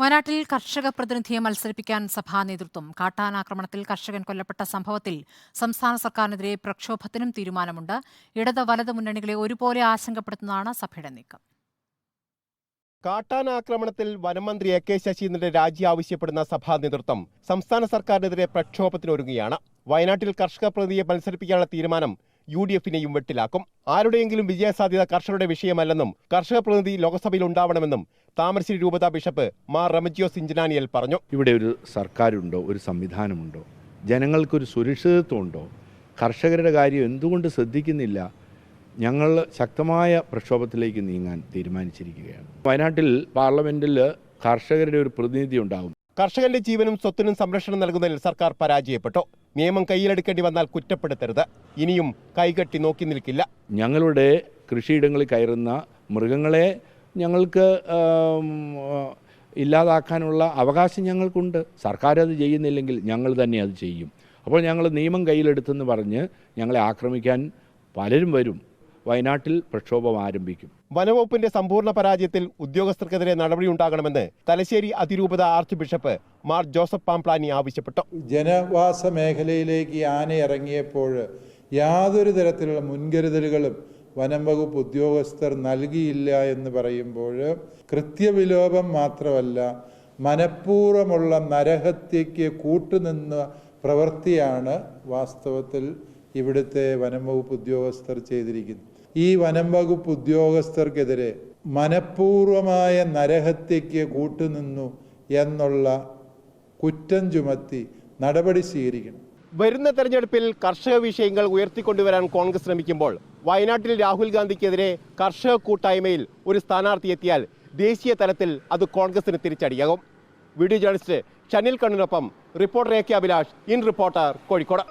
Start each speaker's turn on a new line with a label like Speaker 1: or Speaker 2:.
Speaker 1: വയനാട്ടിൽ കർഷക പ്രതിനിധിയെ മത്സരിപ്പിക്കാൻ സഭാ നേതൃത്വം കാട്ടാനാക്രമണത്തിൽ കർഷകൻ കൊല്ലപ്പെട്ട സംഭവത്തിൽ സംസ്ഥാന സർക്കാരിനെതിരെ പ്രക്ഷോഭത്തിനും തീരുമാനമുണ്ട്. ഇടത് വലത് മുന്നണികളെ ഒരുപോലെ ആശങ്കപ്പെടുത്തുന്നതാണ് സഭയുടെ നീക്കം.
Speaker 2: കാട്ടാനാക്രമണത്തിൽ വനമന്ത്രി എ കെ ശശീന്ദ്രന്റെ രാജി ആവശ്യപ്പെടുന്ന സഭാ നേതൃത്വം സംസ്ഥാന സർക്കാരിനെതിരെ പ്രക്ഷോഭത്തിനൊരുങ്ങുകയാണ്. വയനാട്ടിൽ കർഷക പ്രതിനിധിയെ മത്സരിപ്പിക്കാനുള്ള തീരുമാനം യു ഡി എഫിനെയും വെട്ടിലാക്കും. ആരുടെയെങ്കിലും വിജയസാധ്യത കർഷകരുടെ വിഷയമല്ലെന്നും കർഷക പ്രതിനിധി ലോക്സഭയിൽ ഉണ്ടാവണമെന്നും താമരശ്ശേരി രൂപതാ ബിഷപ്പ് മാർ റമജിയോ സിഞ്ചനാനിയൽ പറഞ്ഞു.
Speaker 3: ഇവിടെ ഒരു സർക്കാരുണ്ടോ? ഒരു സംവിധാനമുണ്ടോ? ജനങ്ങൾക്കൊരു സുരക്ഷിതത്വമുണ്ടോ? കർഷകരുടെ കാര്യം എന്തുകൊണ്ട് ശ്രദ്ധിക്കുന്നില്ല? ഞങ്ങൾ ശക്തമായ പ്രക്ഷോഭത്തിലേക്ക് നീങ്ങാൻ തീരുമാനിച്ചിരിക്കുകയാണ്. വയനാട്ടിൽ പാർലമെന്റിൽ കർഷകരുടെ ഒരു പ്രതിനിധി ഉണ്ടാകും.
Speaker 2: കർഷകന്റെ ജീവനും സ്വത്തിനും സംരക്ഷണം നൽകുന്നതിൽ സർക്കാർ പരാജയപ്പെട്ടു. നിയമം കയ്യിലെടുക്കേണ്ടി വന്നാൽ കുറ്റപ്പെടുത്തരുത്. ഇനിയും കൈകെട്ടി നോക്കി നിൽക്കില്ല.
Speaker 3: ഞങ്ങളുടെ കൃഷിയിടങ്ങളിൽ കയറുന്ന മൃഗങ്ങളെ ഞങ്ങൾക്ക് ഇല്ലാതാക്കാനുള്ള അവകാശം ഞങ്ങൾക്കുണ്ട്. സർക്കാർ അത് ചെയ്യുന്നില്ലെങ്കിൽ ഞങ്ങൾ തന്നെ അത് ചെയ്യും. അപ്പോൾ ഞങ്ങൾ നിയമം കയ്യിലെടുത്തെന്ന് പറഞ്ഞ് ഞങ്ങളെ ആക്രമിക്കാൻ പലരും വരും. വയനാട്ടിൽ പ്രക്ഷോഭം ആരംഭിക്കും.
Speaker 2: വനവകുപ്പിന്റെ സമ്പൂർണ പരാജയത്തിൽ ഉദ്യോഗസ്ഥർക്കെതിരെ നടപടിയുണ്ടാകണമെന്ന് തലശ്ശേരി അതിരൂപത archbishop Mar Joseph Pamplany ആവശ്യപ്പെട്ടു.
Speaker 4: ജനവാസ മേഖലയിലേക്ക് ആന ഇറങ്ങിയപ്പോൾ യാതൊരു തരത്തിലുള്ള മുൻകരുതലുകളും വനം വകുപ്പ് ഉദ്യോഗസ്ഥർ നൽകിയില്ല എന്ന് പറയുമ്പോൾ കൃത്യവിലോപം മാത്രമല്ല മനഃപൂർവമുള്ള നരഹത്യയ്ക്ക് കൂട്ടുനിന്ന പ്രവൃത്തിയാണ് വാസ്തവത്തിൽ ഇവിടുത്തെ വനം വകുപ്പ് ഉദ്യോഗസ്ഥർ ചെയ്തിരിക്കുന്നു. ഈ വനം വകുപ്പ് ഉദ്യോഗസ്ഥർക്കെതിരെ മനഃപൂർവമായ നരഹത്യയ്ക്ക് കൂട്ടുനിന്നു എന്നുള്ള കുറ്റം ചുമത്തി നടപടി സ്വീകരിക്കണം.
Speaker 2: വരുന്ന തെരഞ്ഞെടുപ്പിൽ കർഷക വിഷയങ്ങൾ ഉയർത്തിക്കൊണ്ടുവരാൻ കോൺഗ്രസ് ശ്രമിക്കുമ്പോൾ വയനാട്ടിൽ രാഹുൽ ഗാന്ധിക്കെതിരെ കർഷക കൂട്ടായ്മയിൽ ഒരു സ്ഥാനാർത്ഥി എത്തിയാൽ ദേശീയ തലത്തിൽ അത് കോൺഗ്രസിന് തിരിച്ചടിയാകും. Video journalist Shanil കണ്ണിനൊപ്പം reporter A K Abhilash in reporter Kozhikode.